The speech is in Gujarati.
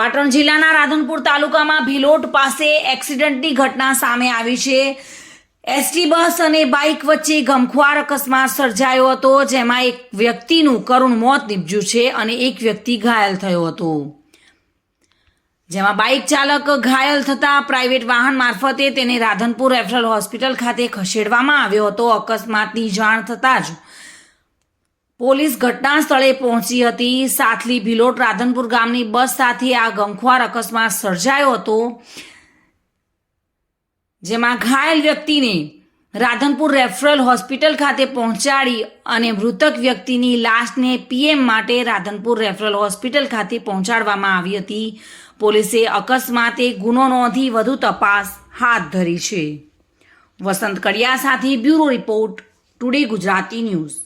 પાટણ જિલ્લાના રાધનપુર તાલુકામાં ભિલોટ પાસે એક્સિડન્ટની ઘટના સામે આવી છે. એસટી બસ અને બાઇક વચ્ચે ગમખ્વાર અકસ્માત સર્જાયો હતો, જેમાં એક વ્યક્તિનું કરુણ મોત નીપજ્યું છે અને એક વ્યક્તિ ઘાયલ થયો હતો. જેમાં બાઇક ચાલક ઘાયલ થતા પ્રાઇવેટ વાહન મારફતે તેને રાધનપુર રેફરલ હોસ્પિટલ ખાતે ખસેડવામાં આવ્યો હતો. અકસ્માતની જાણ થતાં જ પોલીસ ઘટના સ્થળે પહોંચી હતી. સાથલી ભિલોટ રાધનપુર ગામની બસ સાથે આ ગમખ્વાર અકસ્માત સર્જાયો હતો, જેમાં ઘાયલ વ્યક્તિને રાધનપુર રેફરલ હોસ્પિટલ ખાતે પહોંચાડી અને મૃતક વ્યક્તિની લાશને પીએમ માટે રાધનપુર રેફરલ હોસ્પિટલ ખાતે પહોંચાડવામાં આવી હતી. પોલીસે અકસ્માતે ગુનો નોંધી વધુ તપાસ હાથ ધરી છે. વસંત કડિયા સાથે bureau report, today Gujarati news.